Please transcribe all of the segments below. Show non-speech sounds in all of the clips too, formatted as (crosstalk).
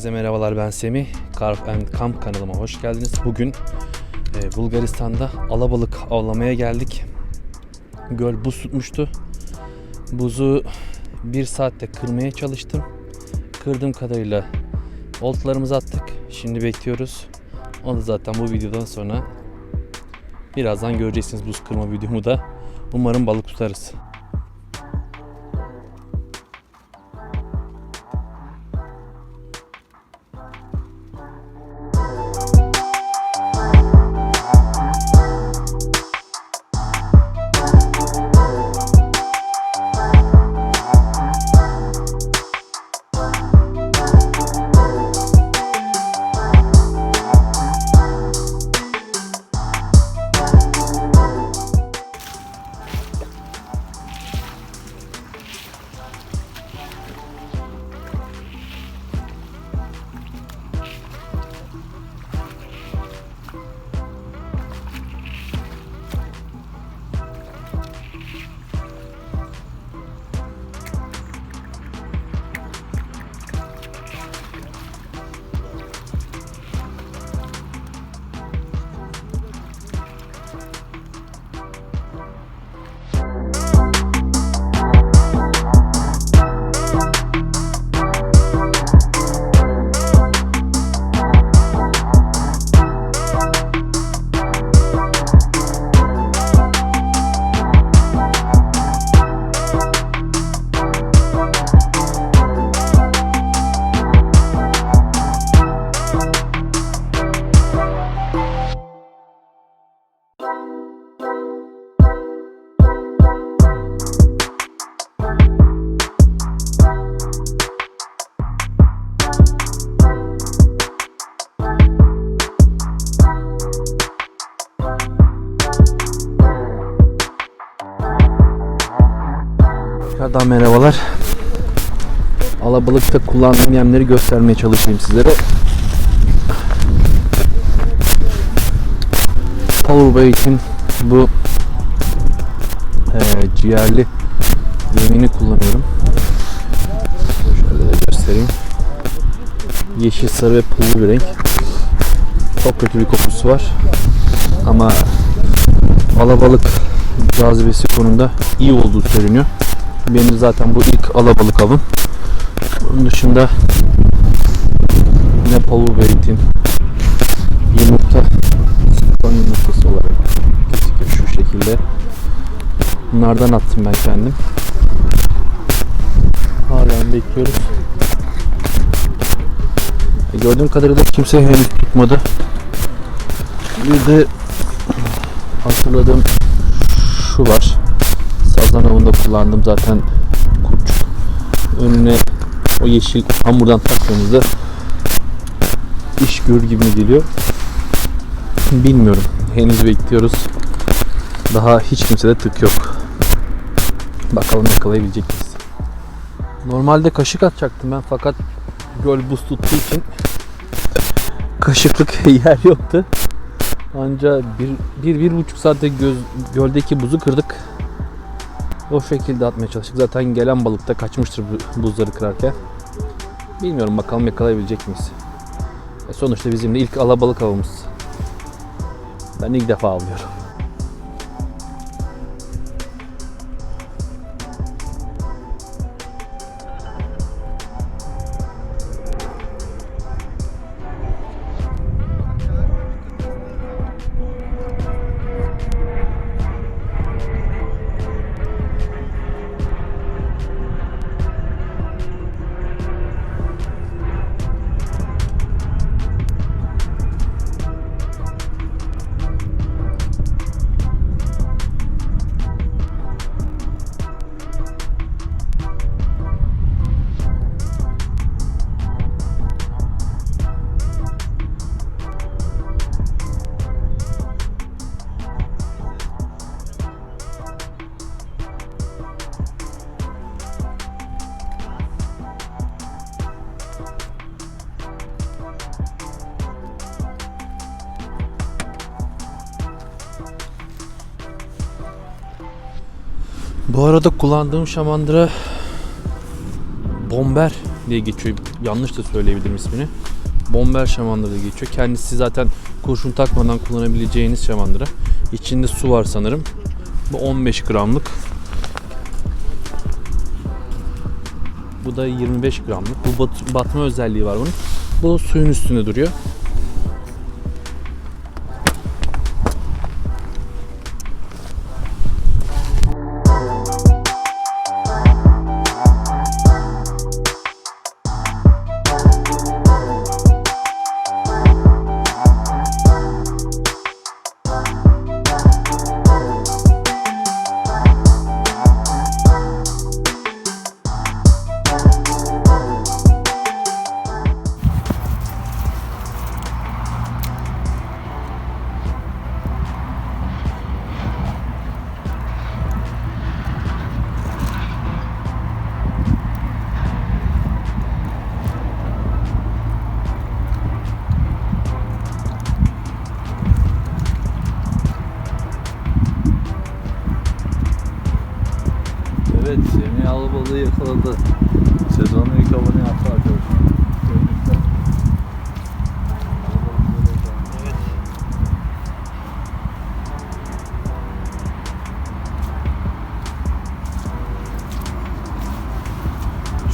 Herkese merhabalar ben Semih. Carp and Camp kanalıma hoş geldiniz. Bugün e, Bulgaristan'da alabalık avlamaya geldik. Göl buz tutmuştu. Buzu bir saatte kırmaya çalıştım. Kırdığım kadarıyla oltalarımızı attık. Şimdi bekliyoruz. Onu da zaten bu videodan sonra birazdan göreceksiniz buz kırma videomu da. Umarım balık tutarız. Tekrardan merhabalar. Alabalıkta kullandığım yemleri göstermeye çalışayım sizlere. Powerbait'in bu eee, ciğerli yemini kullanıyorum. Şöyle de göstereyim. Yeşil, sarı ve pullu bir renk. Çok kötü bir kokusu var. Ama alabalık cazibesi konusunda iyi olduğu söyleniyor. Benim zaten bu ilk alabalık avım. Bunun dışında yine Powerbait'in yumurta son yumurtası olarak şu şekilde. Bunlardan attım ben kendim. Halen bekliyoruz. E, Gördüğüm kadarıyla kimse henüz tutmadı. Bir de hatırladığım şu var. Sazan avında kullandım zaten kurtçuk. Önüne o yeşil hamurdan taktığımızda iş görür gibi geliyor. Bilmiyorum. Henüz bekliyoruz. Daha hiç kimsede tık yok. Bakalım yakalayabilecek miyiz? Normalde kaşık atacaktım ben fakat göl buz tuttuğu için kaşıklık (laughs) yer yoktu. Anca bir, bir, bir buçuk saatte göz, göldeki buzu kırdık. O şekilde atmaya çalıştık. Zaten gelen balık da kaçmıştır bu buzları kırarken. Bilmiyorum bakalım yakalayabilecek miyiz. E sonuçta bizim de ilk alabalık avımız. Ben ilk defa avlıyorum. Bu arada kullandığım şamandıra bomber diye geçiyor. Yanlış da söyleyebilirim ismini. Bomber şamandıra diye geçiyor. Kendisi zaten kurşun takmadan kullanabileceğiniz şamandıra. İçinde su var sanırım. Bu 15 gramlık. Bu da 25 gramlık. Bu bat- batma özelliği var bunun. Bu suyun üstünde duruyor. Evet, Semih Alabalığı yakaladı. Sezonun ilk avını yaptı arkadaşlar. Yakaladı.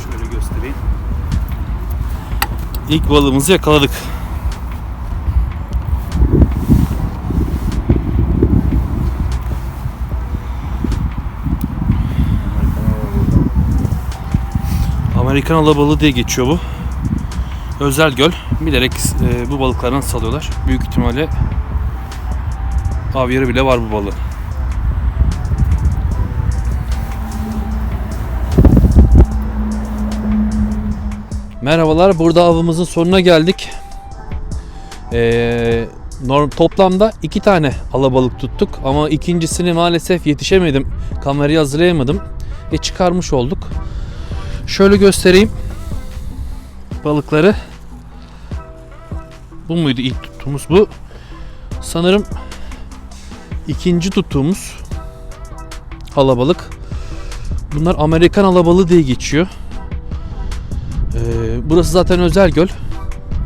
Şöyle göstereyim. İlk balığımızı yakaladık. Amerikan alabalığı diye geçiyor bu. Özel göl. Bilerek e, bu balıklardan salıyorlar. Büyük ihtimalle av yeri bile var bu balığın. Merhabalar, burada avımızın sonuna geldik. Ee, norm, toplamda iki tane alabalık tuttuk ama ikincisini maalesef yetişemedim. Kamerayı hazırlayamadım. E çıkarmış olduk. Şöyle göstereyim balıkları. Bu muydu ilk tuttuğumuz? Bu sanırım ikinci tuttuğumuz alabalık. Bunlar Amerikan alabalığı diye geçiyor. Ee, burası zaten özel göl.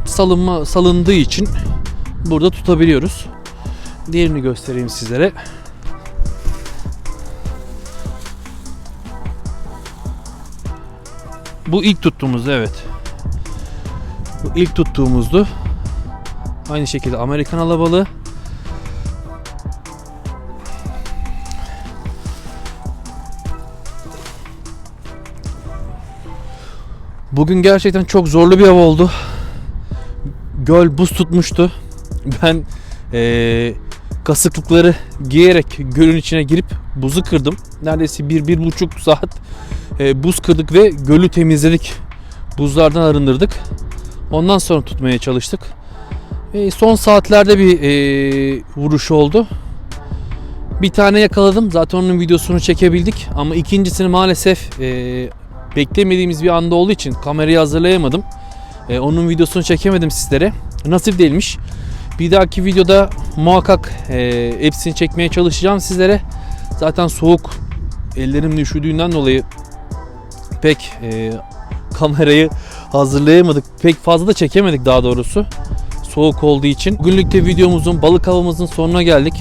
Salınma salındığı için burada tutabiliyoruz. Diğerini göstereyim sizlere. Bu ilk tuttuğumuz evet. Bu ilk tuttuğumuzdu. Aynı şekilde Amerikan alabalığı. Bugün gerçekten çok zorlu bir av oldu. Göl buz tutmuştu. Ben eee, kasıklıkları giyerek gölün içine girip buzu kırdım. Neredeyse bir, bir buçuk saat eee, buz kırdık ve gölü temizledik. Buzlardan arındırdık. Ondan sonra tutmaya çalıştık. Ve son saatlerde bir eee, vuruş oldu. Bir tane yakaladım. Zaten onun videosunu çekebildik. Ama ikincisini maalesef eee, beklemediğimiz bir anda olduğu için kamerayı hazırlayamadım. Ee, onun videosunu çekemedim sizlere. Nasip değilmiş. Bir dahaki videoda muhakkak e, hepsini çekmeye çalışacağım sizlere. Zaten soğuk ellerim üşüdüğünden dolayı pek e, kamerayı hazırlayamadık. Pek fazla da çekemedik daha doğrusu. Soğuk olduğu için. Bugünlük de videomuzun balık avımızın sonuna geldik.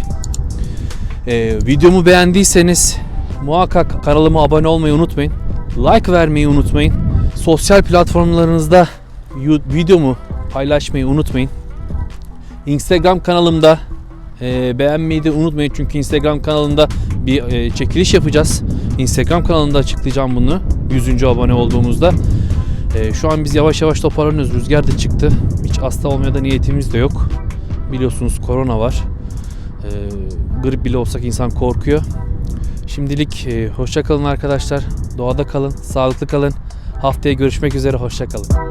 E, videomu beğendiyseniz muhakkak kanalıma abone olmayı unutmayın. Like vermeyi unutmayın. Sosyal platformlarınızda videomu paylaşmayı unutmayın. Instagram kanalımda e, beğenmeyi de unutmayın çünkü Instagram kanalında bir e, çekiliş yapacağız. Instagram kanalında açıklayacağım bunu 100. abone olduğumuzda. E, şu an biz yavaş yavaş toparlanıyoruz. Rüzgar da çıktı. Hiç hasta olmaya da niyetimiz de yok. Biliyorsunuz korona var. E, grip bile olsak insan korkuyor. Şimdilik e, hoşça kalın arkadaşlar. Doğada kalın, sağlıklı kalın. Haftaya görüşmek üzere, hoşça kalın.